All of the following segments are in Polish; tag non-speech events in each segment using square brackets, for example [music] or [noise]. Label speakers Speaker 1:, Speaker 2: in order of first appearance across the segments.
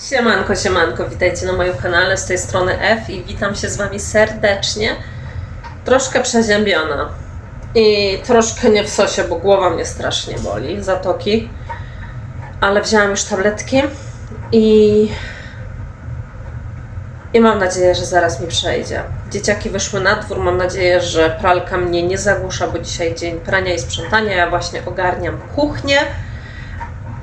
Speaker 1: Siemanko, siemanko, witajcie na moim kanale, z tej strony F i witam się z Wami serdecznie. Troszkę przeziębiona i troszkę nie w sosie, bo głowa mnie strasznie boli, zatoki. Ale wzięłam już tabletki i, i mam nadzieję, że zaraz mi przejdzie. Dzieciaki wyszły na dwór, mam nadzieję, że pralka mnie nie zagłusza, bo dzisiaj dzień prania i sprzątania, ja właśnie ogarniam kuchnię.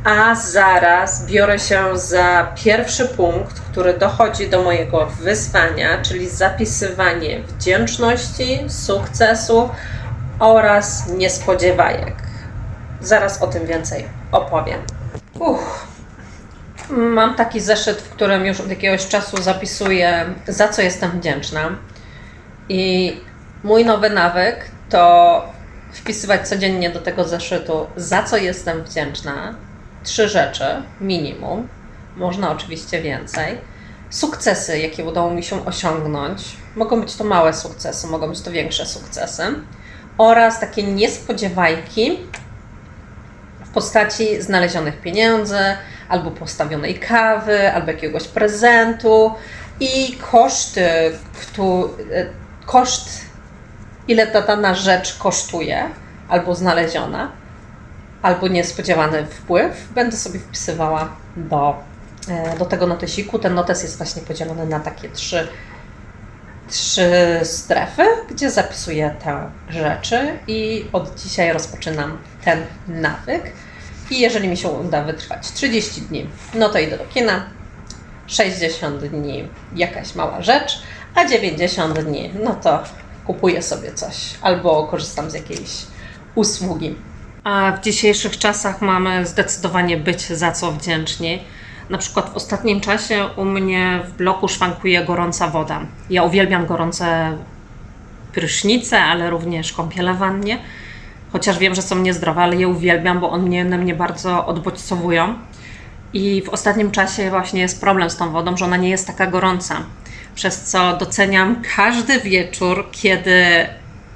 Speaker 1: A zaraz biorę się za pierwszy punkt, który dochodzi do mojego wyzwania, czyli zapisywanie wdzięczności, sukcesu oraz niespodziewajek. Zaraz o tym więcej opowiem. Uff. Mam taki zeszyt, w którym już od jakiegoś czasu zapisuję, za co jestem wdzięczna. I mój nowy nawyk to wpisywać codziennie do tego zeszytu, za co jestem wdzięczna. Trzy rzeczy minimum, można oczywiście więcej. Sukcesy, jakie udało mi się osiągnąć. Mogą być to małe sukcesy, mogą być to większe sukcesy. Oraz takie niespodziewajki w postaci znalezionych pieniędzy, albo postawionej kawy, albo jakiegoś prezentu i koszty, e, koszt, ile ta dana rzecz kosztuje, albo znaleziona, albo niespodziewany wpływ, będę sobie wpisywała do, e, do tego notesiku. Ten notes jest właśnie podzielony na takie trzy, trzy strefy, gdzie zapisuję te rzeczy i od dzisiaj rozpoczynam ten nawyk. I jeżeli mi się uda wytrwać 30 dni, no to idę do kina. 60 dni jakaś mała rzecz, a 90 dni, no to kupuję sobie coś albo korzystam z jakiejś usługi. A w dzisiejszych czasach mamy zdecydowanie być za co wdzięczni. Na przykład w ostatnim czasie u mnie w bloku szwankuje gorąca woda. Ja uwielbiam gorące prysznice, ale również kąpiele wannie. Chociaż wiem, że są niezdrowe, ale je uwielbiam, bo one mnie bardzo odbodźcowują. I w ostatnim czasie właśnie jest problem z tą wodą, że ona nie jest taka gorąca. Przez co doceniam każdy wieczór, kiedy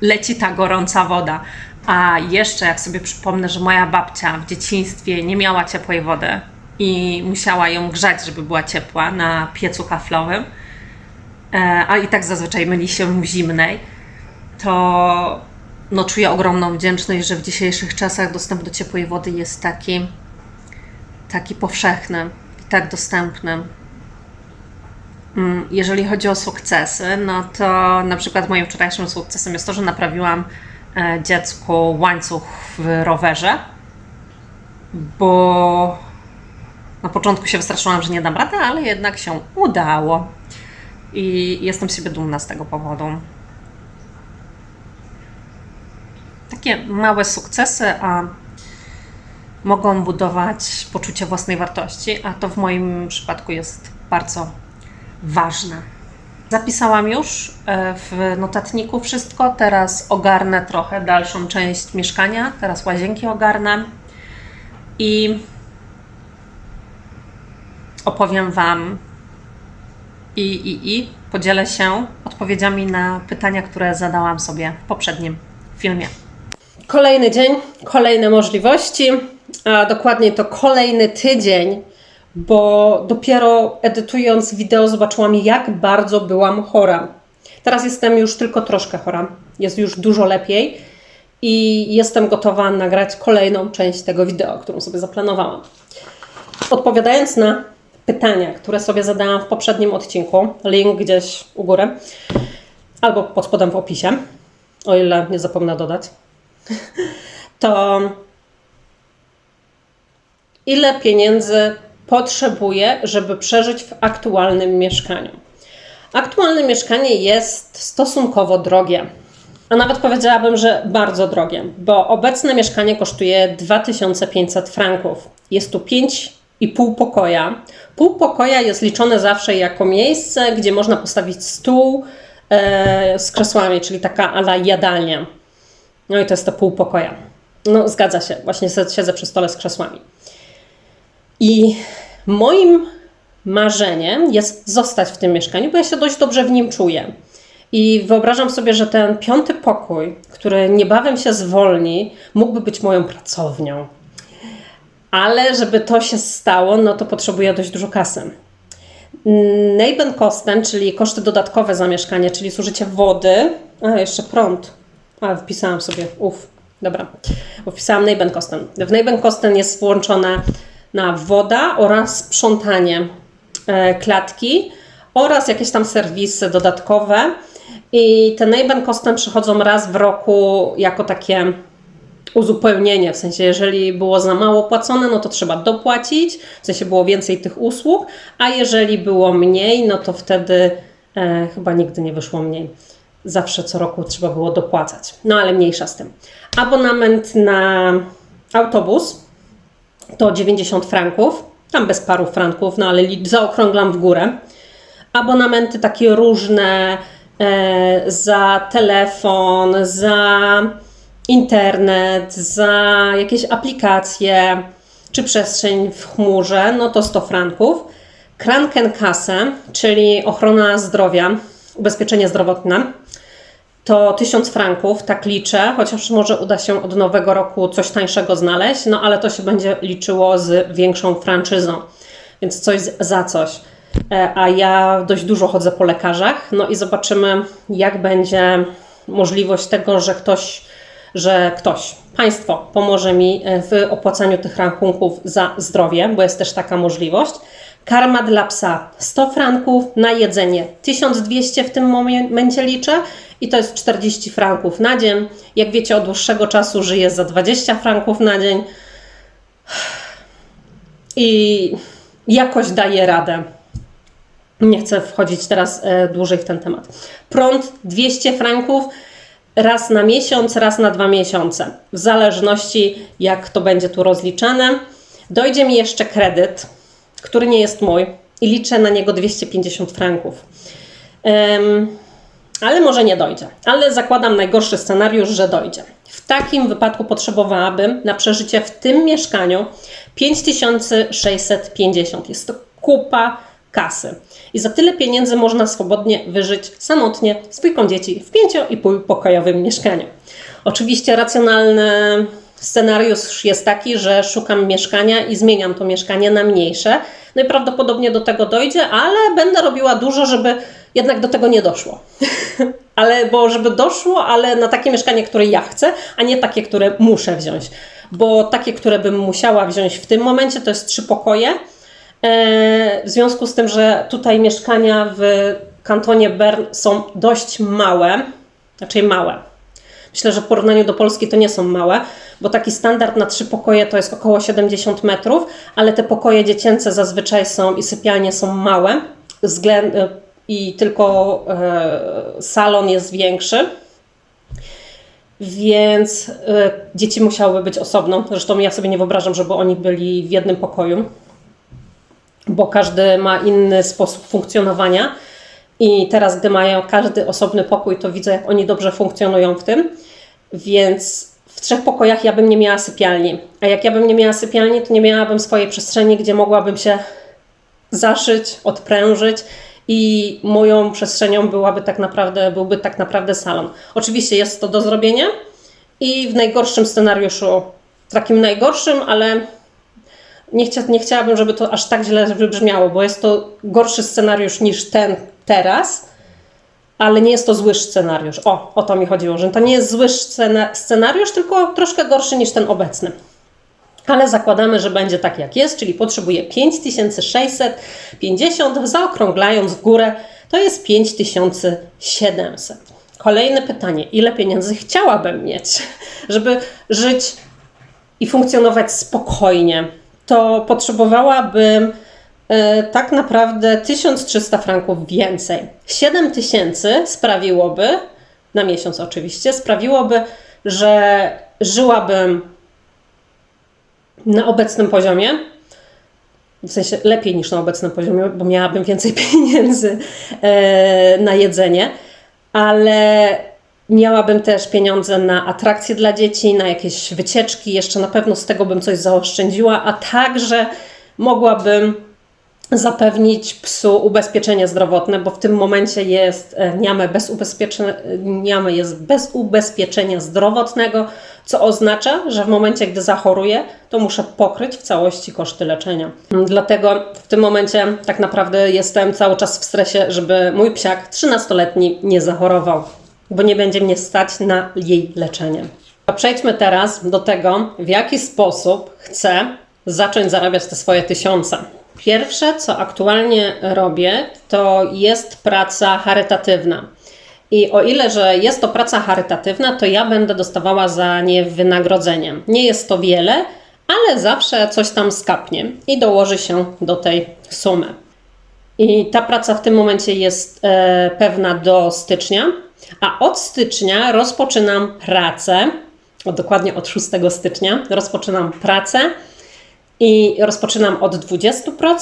Speaker 1: leci ta gorąca woda. A jeszcze jak sobie przypomnę, że moja babcia w dzieciństwie nie miała ciepłej wody i musiała ją grzać, żeby była ciepła na piecu kaflowym, e, a i tak zazwyczaj myli się w zimnej, to no, czuję ogromną wdzięczność, że w dzisiejszych czasach dostęp do ciepłej wody jest taki, taki powszechny i tak dostępny. Mm, Jeżeli chodzi o sukcesy, no to na przykład moim wczorajszym sukcesem jest to, że naprawiłam dziecku łańcuch w rowerze, bo na początku się wystraszyłam, że nie dam rady, ale jednak się udało. I jestem z siebie dumna z tego powodu. Takie małe sukcesy, a mogą budować poczucie własnej wartości, a to w moim przypadku jest bardzo ważne. Zapisałam już e, w notatniku wszystko. Teraz ogarnę trochę dalszą część mieszkania. Teraz łazienki ogarnę i opowiem Wam i, i, i podzielę się odpowiedziami na pytania, które zadałam sobie w poprzednim filmie. Kolejny dzień, kolejne możliwości, a dokładniej to kolejny tydzień, bo dopiero edytując wideo zobaczyłam, jak bardzo byłam chora. Teraz jestem już tylko troszkę chora, jest już dużo lepiej i jestem gotowa nagrać kolejną część tego wideo, którą sobie zaplanowałam. Odpowiadając na pytania, które sobie zadałam w poprzednim odcinku, link gdzieś u góry, albo pod spodem w opisie, o ile nie zapomnę dodać, [laughs] to ile pieniędzy potrzebuję, żeby przeżyć w aktualnym mieszkaniu. Aktualne mieszkanie jest stosunkowo drogie, a nawet powiedziałabym, że bardzo drogie, bo obecne mieszkanie kosztuje 2500 franków. Jest tu 5,5 pokoja. Pół pokoja jest liczone zawsze jako miejsce, gdzie można postawić stół e, z krzesłami, czyli taka ala jadalnia. No i to jest to pół pokoja. No zgadza się, właśnie siedzę przy stole z krzesłami. I moim marzeniem jest zostać w tym mieszkaniu, bo ja się dość dobrze w nim czuję. I wyobrażam sobie, że ten piąty pokój, który niebawem się zwolni, mógłby być moją pracownią. Ale żeby to się stało, no to potrzebuję dość dużo kasy. Nebenkosten, czyli koszty dodatkowe za mieszkanie, czyli zużycie wody, a jeszcze prąd. A, wpisałam sobie, uff, dobra, wpisałam Nebenkosten. W Nebenkosten jest włączona na woda oraz sprzątanie e, klatki oraz jakieś tam serwisy dodatkowe. I te Nebenkosten przychodzą raz w roku jako takie uzupełnienie, w sensie jeżeli było za mało płacone, no to trzeba dopłacić, w sensie było więcej tych usług, a jeżeli było mniej, no to wtedy e, chyba nigdy nie wyszło mniej. Zawsze co roku trzeba było dopłacać. No ale mniejsza z tym. Abonament na autobus to 90 franków, tam bez paru franków, no ale zaokrąglam w górę. Abonamenty takie różne e, za telefon, za internet, za jakieś aplikacje czy przestrzeń w chmurze, no to 100 franków. Krankenkasse, czyli ochrona zdrowia, ubezpieczenie zdrowotne, to 1000 franków, tak liczę, chociaż może uda się od nowego roku coś tańszego znaleźć, no ale to się będzie liczyło z większą franczyzą, więc coś za coś. E, A ja dość dużo chodzę po lekarzach, no i zobaczymy, jak będzie możliwość tego, że ktoś, że ktoś, państwo pomoże mi e, w opłacaniu tych rachunków za zdrowie, bo jest też taka możliwość. Karma dla psa 100 franków, na jedzenie 1200 w tym momencie liczę i to jest 40 franków na dzień. Jak wiecie, od dłuższego czasu żyję za 20 franków na dzień i jakoś daję radę. Nie chcę wchodzić teraz e, dłużej w ten temat. Prąd 200 franków raz na miesiąc, raz na dwa miesiące, w zależności jak to będzie tu rozliczane. Dojdzie mi jeszcze kredyt, który nie jest mój i liczę na niego 250 franków. Em, ale może nie dojdzie. Ale zakładam najgorszy scenariusz, że dojdzie. W takim wypadku potrzebowałabym na przeżycie w tym mieszkaniu 5650. Jest to kupa kasy. I za tyle pieniędzy można swobodnie wyżyć samotnie z dwójką dzieci w pięcio i półpokojowym mieszkaniu. Oczywiście racjonalny scenariusz jest taki, że szukam mieszkania i zmieniam to mieszkanie na mniejsze. No i prawdopodobnie do tego dojdzie, ale będę robiła dużo, żeby jednak do tego nie doszło. [laughs] ale bo żeby doszło, ale na takie mieszkanie, które ja chcę, a nie takie, które muszę wziąć. Bo takie, które bym musiała wziąć w tym momencie, to jest trzy pokoje. E, W związku z tym, że tutaj mieszkania w kantonie Bern są dość małe, raczej małe. Myślę, że w porównaniu do Polski to nie są małe, bo taki standard na trzy pokoje to jest około 70 metrów, ale te pokoje dziecięce zazwyczaj są i sypialnie są małe względ, i tylko e, salon jest większy. Więc e, dzieci musiałyby być osobno. Zresztą ja sobie nie wyobrażam, żeby oni byli w jednym pokoju bo każdy ma inny sposób funkcjonowania. I teraz, gdy mają każdy osobny pokój, to widzę, jak oni dobrze funkcjonują w tym. Więc w trzech pokojach ja bym nie miała sypialni. A jak ja bym nie miała sypialni, to nie miałabym swojej przestrzeni, gdzie mogłabym się zaszyć, odprężyć i moją przestrzenią byłaby tak naprawdę, byłby tak naprawdę salon. Oczywiście jest to do zrobienia i w najgorszym scenariuszu, takim najgorszym, ale nie, chcia, nie chciałabym, żeby to aż tak źle wybrzmiało, bo jest to gorszy scenariusz niż ten teraz, ale nie jest to zły scenariusz. O, o to mi chodziło, że to nie jest zły scena, scenariusz, tylko troszkę gorszy niż ten obecny. Ale zakładamy, że będzie tak jak jest, czyli potrzebuję 5650, zaokrąglając w górę, to jest 5700. Kolejne pytanie, ile pieniędzy chciałabym mieć, [laughs] żeby żyć i funkcjonować spokojnie? to potrzebowałabym e, tak naprawdę 1300 franków więcej. 7000 sprawiłoby, na miesiąc oczywiście, sprawiłoby, że żyłabym na obecnym poziomie, w sensie lepiej niż na obecnym poziomie, bo miałabym więcej [laughs] pieniędzy e, na jedzenie, ale Miałabym też pieniądze na atrakcje dla dzieci, na jakieś wycieczki, jeszcze na pewno z tego bym coś zaoszczędziła, a także mogłabym zapewnić psu ubezpieczenie zdrowotne, bo w tym momencie jest e, niamy bez, ubezpieczenia, niamy jest bez ubezpieczenia zdrowotnego, co oznacza, że w momencie, gdy zachoruję, to muszę pokryć w całości koszty leczenia. Dlatego w tym momencie tak naprawdę jestem cały czas w stresie, żeby mój psiak 13-letni nie zachorował, bo nie będzie mnie stać na jej leczenie. A przejdźmy teraz do tego, w jaki sposób chcę zacząć zarabiać te swoje tysiące. Pierwsze, co aktualnie robię, to jest praca charytatywna. I o ile, że jest to praca charytatywna, to ja będę dostawała za nie wynagrodzenie. Nie jest to wiele, ale zawsze coś tam skapnie i dołoży się do tej sumy. I ta praca w tym momencie jest e, pewna do stycznia, a od stycznia rozpoczynam pracę, dokładnie od 6 stycznia rozpoczynam pracę i rozpoczynam od 20%,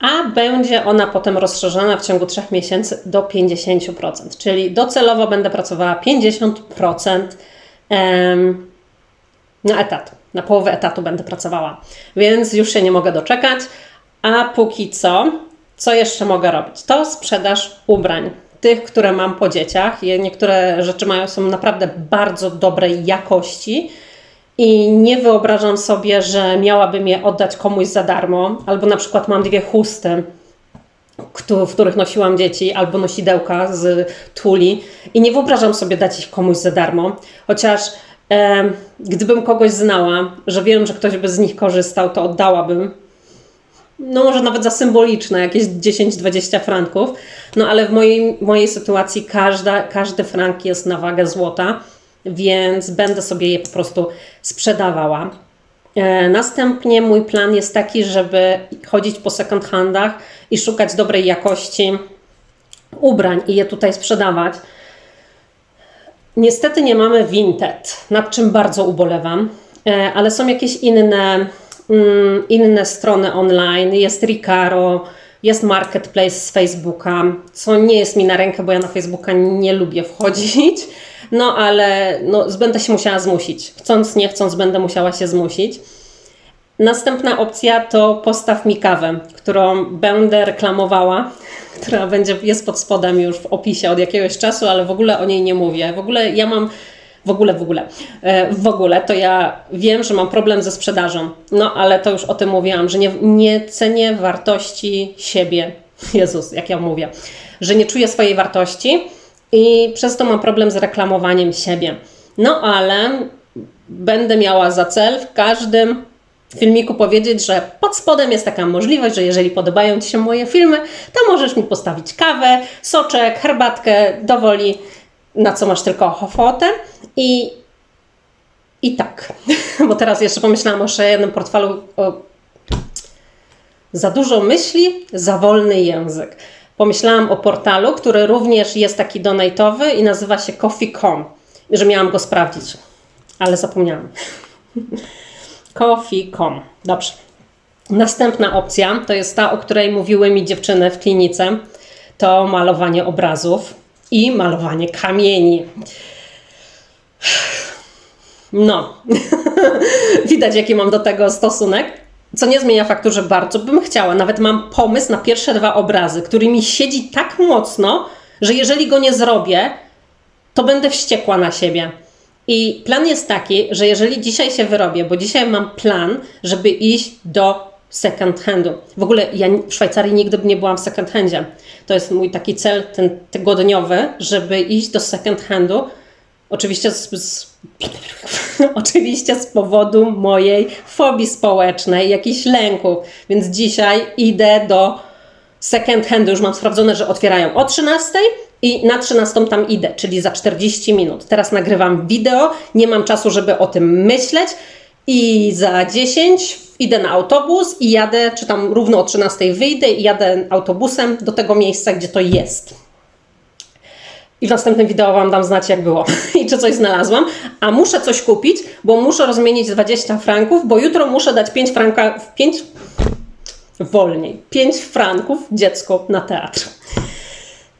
Speaker 1: a będzie ona potem rozszerzona w ciągu 3 miesięcy do 50%, czyli docelowo będę pracowała 50% em, na etat, na połowę etatu będę pracowała, więc już się nie mogę doczekać, a póki co, co jeszcze mogę robić? To sprzedaż ubrań. Tych, które mam po dzieciach. Niektóre rzeczy mają, są naprawdę bardzo dobrej jakości i nie wyobrażam sobie, że miałabym je oddać komuś za darmo. Albo na przykład mam dwie chusty, w których nosiłam dzieci, albo nosidełka z tuli i nie wyobrażam sobie dać ich komuś za darmo. Chociaż em, gdybym kogoś znała, że wiem, że ktoś by z nich korzystał, to oddałabym no może nawet za symboliczne, jakieś 10-20 franków, no ale w mojej, mojej sytuacji każda, każdy frank jest na wagę złota, więc będę sobie je po prostu sprzedawała. E, Następnie mój plan jest taki, żeby chodzić po second handach i szukać dobrej jakości ubrań i je tutaj sprzedawać. Niestety nie mamy Vinted, nad czym bardzo ubolewam, E, ale są jakieś inne, mm, inne strony online. Jest Ricaro, jest Marketplace z Facebooka, co nie jest mi na rękę, bo ja na Facebooka nie lubię wchodzić. No ale no, będę się musiała zmusić. Chcąc, nie chcąc, będę musiała się zmusić. Następna opcja to postaw mi kawę, którą będę reklamowała, [laughs] która będzie, jest pod spodem już w opisie od jakiegoś czasu, ale w ogóle o niej nie mówię. W ogóle ja mam, w ogóle, w ogóle, e, w ogóle to ja wiem, że mam problem ze sprzedażą, no ale to już o tym mówiłam, że nie, nie cenię wartości siebie. [laughs] Jezus, jak ja mówię, że nie czuję swojej wartości i przez to mam problem z reklamowaniem siebie. No ale będę miała za cel w każdym filmiku powiedzieć, że pod spodem jest taka możliwość, że jeżeli podobają Ci się moje filmy, to możesz mi postawić kawę, soczek, herbatkę, dowoli, na co masz tylko ochotę. I, i tak, [laughs] bo teraz jeszcze pomyślałam o jednym portfelu. O, za dużo myśli, za wolny język. Pomyślałam o portalu, który również jest taki donatowy i nazywa się Coffee.com, że miałam go sprawdzić, ale zapomniałam. [laughs] Coffee.com. Dobrze. Następna opcja to jest ta, o której mówiły mi dziewczyny w klinice. To malowanie obrazów i malowanie kamieni. No, [laughs] widać jaki mam do tego stosunek. Co nie zmienia faktu, że bardzo bym chciała. Nawet mam pomysł na pierwsze dwa obrazy, który mi siedzi tak mocno, że jeżeli go nie zrobię, to będę wściekła na siebie. I plan jest taki, że jeżeli dzisiaj się wyrobię, bo dzisiaj mam plan, żeby iść do second handu. W ogóle ja w Szwajcarii nigdy nie byłam w second handzie. To jest mój taki cel ten tygodniowy, żeby iść do second handu. Oczywiście z, z, [laughs] oczywiście z powodu mojej fobii społecznej, jakichś lęków. Więc dzisiaj idę do second handu. Już mam sprawdzone, że otwierają o 13 i na 13 tam idę, czyli za 40 minut. Teraz nagrywam wideo, nie mam czasu, żeby o tym myśleć i za 10 idę na autobus i jadę, czy tam równo o 13 wyjdę i jadę autobusem do tego miejsca, gdzie to jest. I w następnym wideo Wam dam znać, jak było [laughs] i czy coś znalazłam. A muszę coś kupić, bo muszę rozmienić 20 franków, bo jutro muszę dać 5 franka, 5 wolniej, 5 franków dziecko na teatr.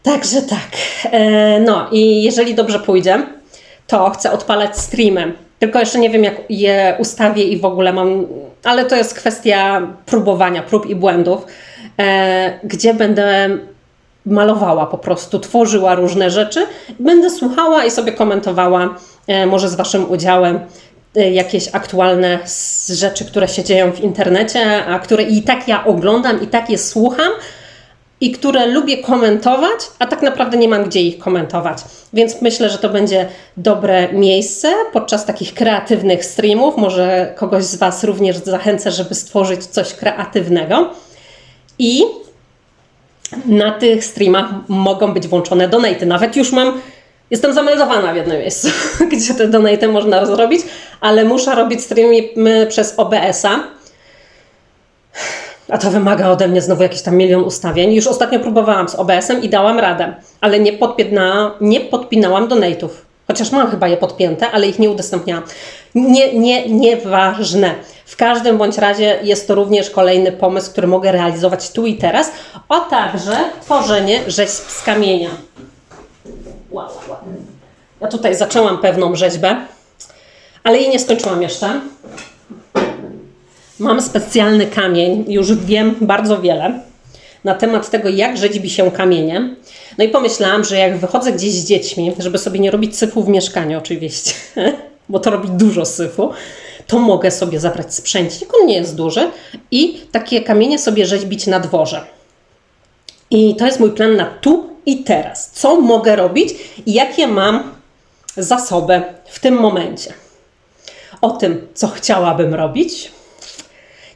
Speaker 1: Także tak. E, no i jeżeli dobrze pójdzie, to chcę odpalać streamy. Tylko jeszcze nie wiem, jak je ustawię i w ogóle mam, ale to jest kwestia próbowania, prób i błędów, e, gdzie będę
Speaker 2: malowała po prostu, tworzyła różne rzeczy. Będę słuchała i sobie komentowała, e, może z Waszym udziałem, e, jakieś aktualne rzeczy, które się dzieją w internecie, a które i tak ja oglądam, i tak je słucham, i które lubię komentować, a tak naprawdę nie mam gdzie ich komentować. Więc myślę, że to będzie dobre miejsce podczas takich kreatywnych streamów. Może kogoś z Was również zachęcę, żeby stworzyć coś kreatywnego. I na tych streamach mogą być włączone donaty. Nawet już mam, jestem zameldowana w jednym miejscu, [laughs] gdzie te donaty można zrobić, ale muszę robić streamy przez OBS-a. A to wymaga ode mnie znowu jakiś tam milion ustawień. Już ostatnio próbowałam z OBS-em i dałam radę, ale nie, podpina, nie podpinałam donate'ów. Chociaż mam chyba je podpięte, ale ich nie udostępniałam. Nie, nie, nieważne. W każdym bądź razie jest to również kolejny pomysł, który mogę realizować tu i teraz, a także tworzenie rzeźb z kamienia. Wow, wow. Ja tutaj zaczęłam pewną rzeźbę, ale jej nie skończyłam jeszcze. Mam specjalny kamień, już wiem bardzo wiele na temat tego, jak rzeźbi się kamieniem. No i pomyślałam, że jak wychodzę gdzieś z dziećmi, żeby sobie nie robić syfu w mieszkaniu oczywiście, [laughs] bo to robi dużo syfu, to mogę sobie zabrać sprzęcik, on nie jest duży, i takie kamienie sobie rzeźbić na dworze. I to jest mój plan na tu i teraz. Co mogę robić i jakie mam zasoby w tym momencie. O tym, co chciałabym robić,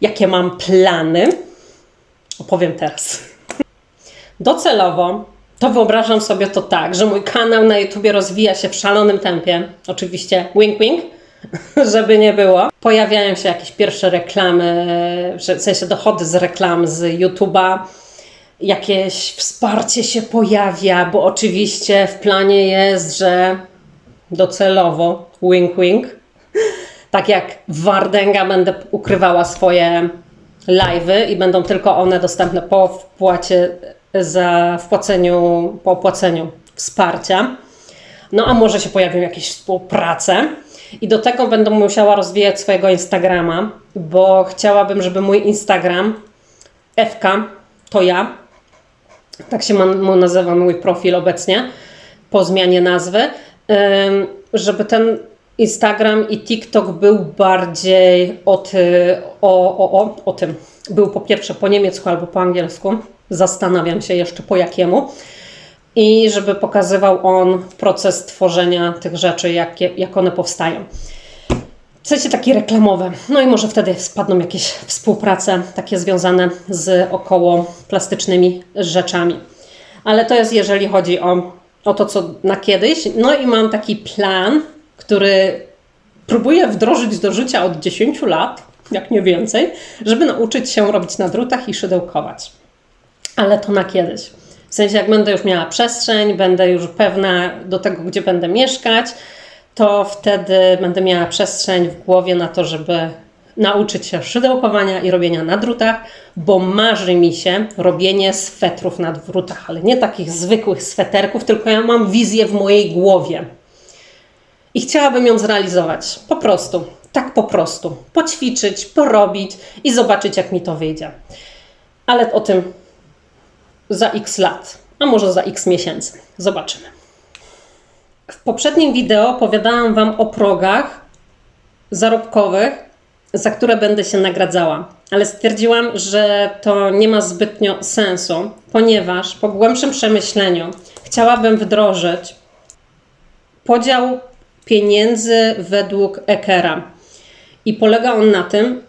Speaker 2: jakie mam plany, opowiem teraz. Docelowo to wyobrażam sobie to tak, że mój kanał na YouTubie rozwija się w szalonym tempie. Oczywiście wink wink, [laughs] żeby nie było. Pojawiają się jakieś pierwsze reklamy, w sensie dochody z reklam z YouTube'a. Jakieś wsparcie się pojawia, bo oczywiście w planie jest, że docelowo wink wink [laughs] tak jak Wardęga będę ukrywała swoje live'y i będą tylko one dostępne po wpłacie za wpłaceniu, po opłaceniu wsparcia. No a może się pojawią jakieś współprace. I do tego będę musiała rozwijać swojego Instagrama, bo chciałabym, żeby mój Instagram, FK, to ja, tak się nazywa mój profil obecnie, po zmianie nazwy, żeby ten Instagram i TikTok był bardziej o, ty, o, o, o, o tym. Był po pierwsze po niemiecku albo po angielsku. Zastanawiam się jeszcze po jakiemu. I żeby pokazywał on proces tworzenia tych rzeczy, jak, jak one powstają. W sensie takie reklamowe. No i może wtedy spadną jakieś współprace takie związane z około plastycznymi rzeczami. Ale to jest jeżeli chodzi o, o to, co na kiedyś. No i mam taki plan, który próbuję wdrożyć do życia od 10 lat, jak nie więcej, żeby nauczyć się robić na drutach i szydełkować. Ale to na kiedyś. W sensie, jak będę już miała przestrzeń, będę już pewna do tego, gdzie będę mieszkać, to wtedy będę miała przestrzeń w głowie na to, żeby nauczyć się szydełkowania i robienia na drutach, bo marzy mi się robienie swetrów na drutach, ale nie takich zwykłych sweterków, tylko ja mam wizję w mojej głowie. I chciałabym ją zrealizować. Po prostu. Tak po prostu. Poćwiczyć, porobić i zobaczyć, jak mi to wyjdzie. Ale o tym za x lat, a może za x miesięcy. Zobaczymy. W poprzednim wideo opowiadałam Wam o progach zarobkowych, za które będę się nagradzała. Ale stwierdziłam, że to nie ma zbytnio sensu, ponieważ po głębszym przemyśleniu chciałabym wdrożyć podział pieniędzy według Ekera. I polega on na tym,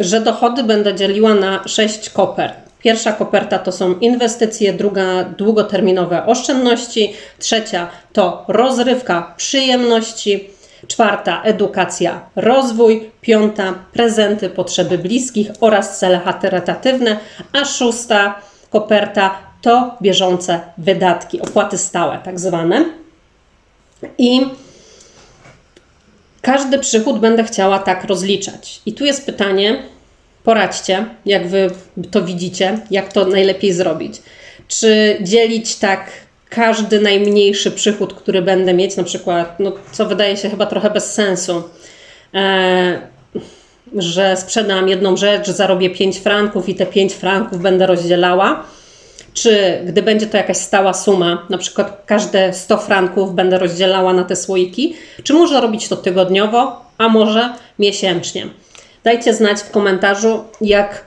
Speaker 2: że dochody będę dzieliła na sześć kopert. Pierwsza koperta to są inwestycje, druga długoterminowe oszczędności, trzecia to rozrywka, przyjemności, czwarta edukacja, rozwój, piąta prezenty, potrzeby bliskich oraz cele charytatywne, a szósta koperta to bieżące wydatki, opłaty stałe tak zwane. I każdy przychód będę chciała tak rozliczać. I tu jest pytanie, poradźcie, jak wy to widzicie, jak to najlepiej zrobić. Czy dzielić tak każdy najmniejszy przychód, który będę mieć, na przykład, no, co wydaje się chyba trochę bez sensu, e, że sprzedam jedną rzecz, zarobię 5 franków i te 5 franków będę rozdzielała czy gdy będzie to jakaś stała suma, na przykład każde 100 franków będę rozdzielała na te słoiki, czy może robić to tygodniowo, a może miesięcznie. Dajcie znać w komentarzu, jak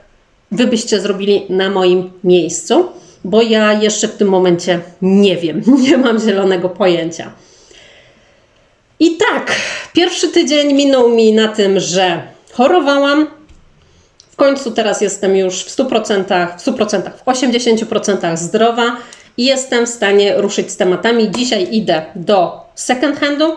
Speaker 2: Wy byście zrobili na moim miejscu, bo ja jeszcze w tym momencie nie wiem, [laughs] nie mam zielonego pojęcia. I tak, pierwszy tydzień minął mi na tym, że chorowałam. W końcu teraz jestem już w 100%, w 100%, w 80% zdrowa i jestem w stanie ruszyć z tematami. Dzisiaj idę do second handu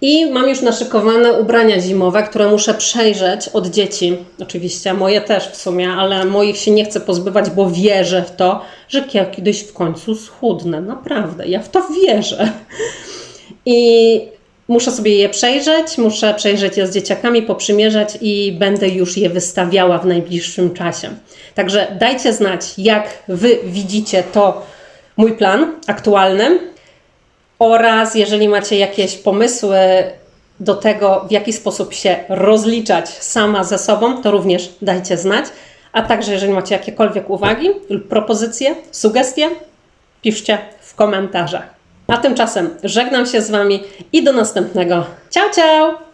Speaker 2: i mam już naszykowane ubrania zimowe, które muszę przejrzeć od dzieci. Oczywiście moje też w sumie, ale moich się nie chcę pozbywać, bo wierzę w to, że kiedyś w końcu schudnę. Naprawdę, ja w to wierzę. I muszę sobie je przejrzeć, muszę przejrzeć je z dzieciakami, poprzymierzać i będę już je wystawiała w najbliższym czasie. Także dajcie znać, jak Wy widzicie to mój plan aktualny oraz jeżeli macie jakieś pomysły do tego, w jaki sposób się rozliczać sama ze sobą, to również dajcie znać. A także jeżeli macie jakiekolwiek uwagi lub propozycje, sugestie, piszcie w komentarzach. A tymczasem żegnam się z Wami i do następnego. Ciao, ciao!